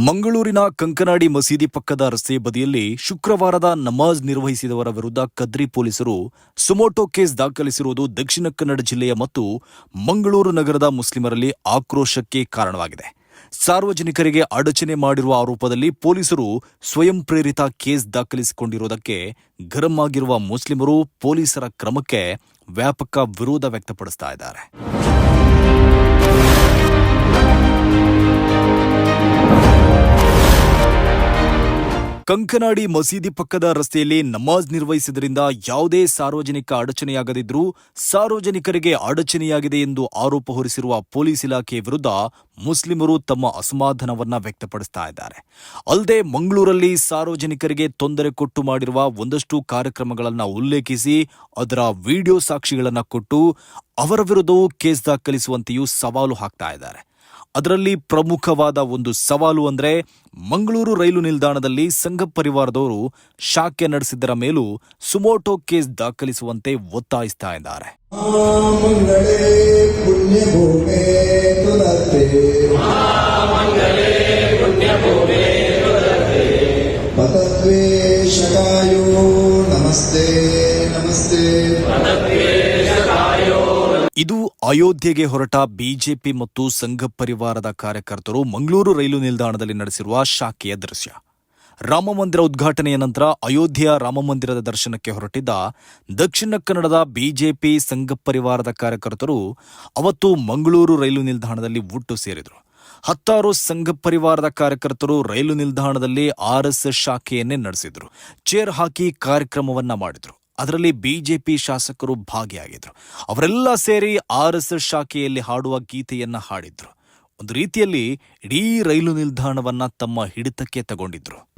ಮಂಗಳೂರಿನ ಕಂಕನಾಡಿ ಮಸೀದಿ ಪಕ್ಕದ ರಸ್ತೆ ಬದಿಯಲ್ಲಿ ಶುಕ್ರವಾರದ ನಮಾಜ್ ನಿರ್ವಹಿಸಿದವರ ವಿರುದ್ಧ ಕದ್ರಿ ಪೊಲೀಸರು ಸುಮೋಟೋ ಕೇಸ್ ದಾಖಲಿಸಿರುವುದು ದಕ್ಷಿಣ ಕನ್ನಡ ಜಿಲ್ಲೆಯ ಮತ್ತು ಮಂಗಳೂರು ನಗರದ ಮುಸ್ಲಿಮರಲ್ಲಿ ಆಕ್ರೋಶಕ್ಕೆ ಕಾರಣವಾಗಿದೆ. ಸಾರ್ವಜನಿಕರಿಗೆ ಅಡಚಣೆ ಮಾಡಿರುವ ಆರೋಪದಲ್ಲಿ ಪೊಲೀಸರು ಸ್ವಯಂ ಪ್ರೇರಿತ ಕೇಸ್ ದಾಖಲಿಸಿಕೊಂಡಿರುವುದಕ್ಕೆ ಗರಂ ಆಗಿರುವ ಮುಸ್ಲಿಮರು ಪೊಲೀಸರ ಕ್ರಮಕ್ಕೆ ವ್ಯಾಪಕ ವಿರೋಧ ವ್ಯಕ್ತಪಡಿಸ್ತಾ ಇದ್ದಾರೆ. ಕಂಕನಾಡಿ ಮಸೀದಿ ಪಕ್ಕದ ರಸ್ತೆಯಲ್ಲಿ ನಮಾಜ್ ನಿರ್ವಹಿಸಿದ್ರಿಂದ ಯಾವುದೇ ಸಾರ್ವಜನಿಕ ಅಡಚಣೆಯಾಗದಿದ್ರೂ ಸಾರ್ವಜನಿಕರಿಗೆ ಅಡಚಣೆಯಾಗಿದೆ ಎಂದು ಆರೋಪ ಹೊರಿಸಿರುವ ಪೊಲೀಸ್ ಇಲಾಖೆ ವಿರುದ್ಧ ಮುಸ್ಲಿಮರು ತಮ್ಮ ಅಸಮಾಧಾನವನ್ನ ವ್ಯಕ್ತಪಡಿಸ್ತಾ ಇದ್ದಾರೆ. ಅಲ್ಲದೆ ಮಂಗಳೂರಲ್ಲಿ ಸಾರ್ವಜನಿಕರಿಗೆ ತೊಂದರೆ ಕೊಟ್ಟು ಮಾಡಿರುವ ಒಂದಷ್ಟು ಕಾರ್ಯಕ್ರಮಗಳನ್ನು ಉಲ್ಲೇಖಿಸಿ ಅದರ ವಿಡಿಯೋ ಸಾಕ್ಷಿಗಳನ್ನು ಕೊಟ್ಟು ಅವರ ವಿರುದ್ಧವೂ ಕೇಸ್ ದಾಖಲಿಸುವಂತೆಯೂ ಸವಾಲು ಹಾಕ್ತಾ ಇದ್ದಾರೆ. ಅದರಲ್ಲಿ ಪ್ರಮುಖವಾದ ಒಂದು ಸವಾಲು ಅಂದರೆ ಮಂಗಳೂರು ರೈಲು ನಿಲ್ದಾಣದಲ್ಲಿ ಸಂಘ ಪರಿವಾರದವರು ಶಾಖೆ ನಡೆಸಿದ್ದರ ಮೇಲೂ ಸುಮೋಟೋ ಕೇಸ್ ದಾಖಲಿಸುವಂತೆ ಒತ್ತಾಯಿಸ್ತಾ ಇದ್ದಾರೆ. ನಮಸ್ತೆ ನಮಸ್ತೆ. ಇದು ಅಯೋಧ್ಯೆಗೆ ಹೊರಟ ಬಿಜೆಪಿ ಮತ್ತು ಸಂಘ ಪರಿವಾರದ ಕಾರ್ಯಕರ್ತರು ಮಂಗಳೂರು ರೈಲು ನಿಲ್ದಾಣದಲ್ಲಿ ನಡೆಸಿರುವ ಶಾಖೆಯ ದೃಶ್ಯ. ರಾಮಮಂದಿರ ಉದ್ಘಾಟನೆಯ ನಂತರ ಅಯೋಧ್ಯೆಯ ರಾಮಮಂದಿರದ ದರ್ಶನಕ್ಕೆ ಹೊರಟಿದ್ದ ದಕ್ಷಿಣ ಕನ್ನಡದ ಬಿಜೆಪಿ ಸಂಘ ಪರಿವಾರದ ಕಾರ್ಯಕರ್ತರು ಅವತ್ತು ಮಂಗಳೂರು ರೈಲು ನಿಲ್ದಾಣದಲ್ಲಿ ಒಟ್ಟು ಸೇರಿದರು. ಹತ್ತಾರು ಸಂಘ ಪರಿವಾರದ ಕಾರ್ಯಕರ್ತರು ರೈಲು ನಿಲ್ದಾಣದಲ್ಲಿ ಆರ್ಎಸ್ಎಸ್ ಶಾಖೆಯನ್ನೇ ನಡೆಸಿದರು. ಚೇರ್ ಹಾಕಿ ಕಾರ್ಯಕ್ರಮವನ್ನ ಮಾಡಿದ್ರು. ಅದರಲ್ಲಿ ಬಿಜೆಪಿ ಶಾಸಕರು ಭಾಗಿಯಾಗಿದ್ರು. ಅವರೆಲ್ಲ ಸೇರಿ ಆರ್ ಎಸ್ ಎಸ್ ಶಾಖೆಯಲ್ಲಿ ಹಾಡುವ ಗೀತೆಯನ್ನ ಹಾಡಿದ್ರು. ಒಂದು ರೀತಿಯಲ್ಲಿ ಇಡೀ ರೈಲು ನಿಲ್ದಾಣವನ್ನ ತಮ್ಮ ಹಿಡಿತಕ್ಕೆ ತಗೊಂಡಿದ್ರು.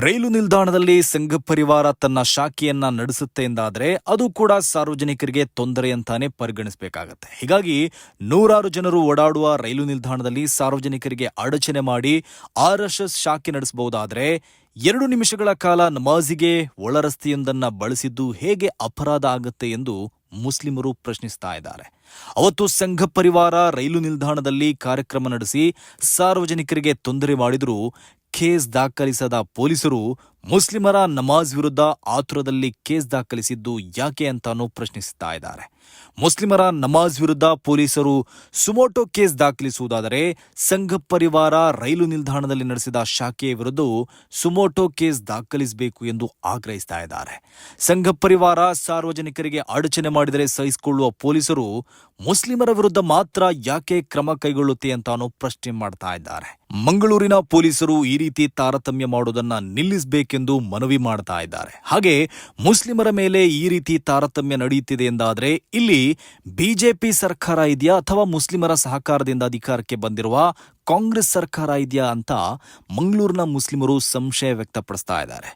ರೈಲು ನಿಲ್ದಾಣದಲ್ಲಿ ಸಂಘ ಪರಿವಾರ ತನ್ನ ಶಾಖೆಯನ್ನ ನಡೆಸುತ್ತೆ ಎಂದಾದ್ರೆ ಅದು ಕೂಡ ಸಾರ್ವಜನಿಕರಿಗೆ ತೊಂದರೆ ಅಂತಾನೆ ಪರಿಗಣಿಸಬೇಕಾಗತ್ತೆ. ಹೀಗಾಗಿ ನೂರಾರು ಜನರು ಓಡಾಡುವ ರೈಲು ನಿಲ್ದಾಣದಲ್ಲಿ ಸಾರ್ವಜನಿಕರಿಗೆ ಅಡಚಣೆ ಮಾಡಿ ಆರ್ಎಸ್ಎಸ್ ಶಾಖೆ ನಡೆಸಬಹುದಾದ್ರೆ ಎರಡು ನಿಮಿಷಗಳ ಕಾಲ ನಮಾಜಿಗೆ ಒಳರಸ್ತೆಯೊಂದನ್ನ ಬಳಸಿದ್ದು ಹೇಗೆ ಅಪರಾಧ ಆಗುತ್ತೆ ಎಂದು ಮುಸ್ಲಿಮರು ಪ್ರಶ್ನಿಸ್ತಾ ಇದ್ದಾರೆ. ಅವತ್ತು ಸಂಘ ಪರಿವಾರ ರೈಲು ನಿಲ್ದಾಣದಲ್ಲಿ ಕಾರ್ಯಕ್ರಮ ನಡೆಸಿ ಸಾರ್ವಜನಿಕರಿಗೆ ತೊಂದರೆ ಮಾಡಿದರೂ ಕೇಸ್ ದಾಖಲಿಸದ ಪೊಲೀಸರು ಮುಸ್ಲಿಮರ ನಮಾಜ್ ವಿರುದ್ಧ ಆತುರದಲ್ಲಿ ಕೇಸ್ ದಾಖಲಿಸಿದ್ದು ಯಾಕೆ ಅಂತಾನೂ ಪ್ರಶ್ನಿಸುತ್ತಾ ಇದ್ದಾರೆ. ಮುಸ್ಲಿಮರ ನಮಾಜ್ ವಿರುದ್ಧ ಪೊಲೀಸರು ಸುಮೋಟೋ ಕೇಸ್ ದಾಖಲಿಸುವುದಾದರೆ ಸಂಘ ಪರಿವಾರ ರೈಲು ನಿಲ್ದಾಣದಲ್ಲಿ ನಡೆಸಿದ ಶಾಖೆಯ ವಿರುದ್ಧ ಸುಮೋಟೋ ಕೇಸ್ ದಾಖಲಿಸಬೇಕು ಎಂದು ಆಗ್ರಹಿಸ್ತಾ ಇದ್ದಾರೆ. ಸಂಘ ಪರಿವಾರ ಸಾರ್ವಜನಿಕರಿಗೆ ಅಡಚಣೆ ಮಾಡಿದರೆ ಸಹಿಸಿಕೊಳ್ಳುವ ಪೊಲೀಸರು ಮುಸ್ಲಿಮರ ವಿರುದ್ಧ ಮಾತ್ರ ಯಾಕೆ ಕ್ರಮ ಕೈಗೊಳ್ಳುತ್ತೆ ಅಂತಾನೂ ಪ್ರಶ್ನೆ ಮಾಡ್ತಾ ಇದ್ದಾರೆ. ಮಂಗಳೂರಿನ ಪೊಲೀಸರು ಈ ರೀತಿ ತಾರತಮ್ಯ ಮಾಡೋದನ್ನ ನಿಲ್ಲಿಸಬೇಕೆಂದು ಮನವಿ ಮಾಡ್ತಾ ಇದ್ದಾರೆ. ಹಾಗೆ ಮುಸ್ಲಿಮರ ಮೇಲೆ ಈ ರೀತಿ ತಾರತಮ್ಯ ನಡೆಯುತ್ತಿದೆ ಎಂದಾದರೆ ಇಲ್ಲಿ ಬಿಜೆಪಿ ಸರ್ಕಾರ ಇದೆಯಾ ಅಥವಾ ಮುಸ್ಲಿಮರ ಸಹಕಾರದಿಂದ ಅಧಿಕಾರಕ್ಕೆ ಬಂದಿರುವ ಕಾಂಗ್ರೆಸ್ ಸರ್ಕಾರ ಇದೆಯಾ ಅಂತ ಮಂಗಳೂರಿನ ಮುಸ್ಲಿಮರು ಸಂಶಯ ವ್ಯಕ್ತಪಡಿಸ್ತಾ ಇದ್ದಾರೆ.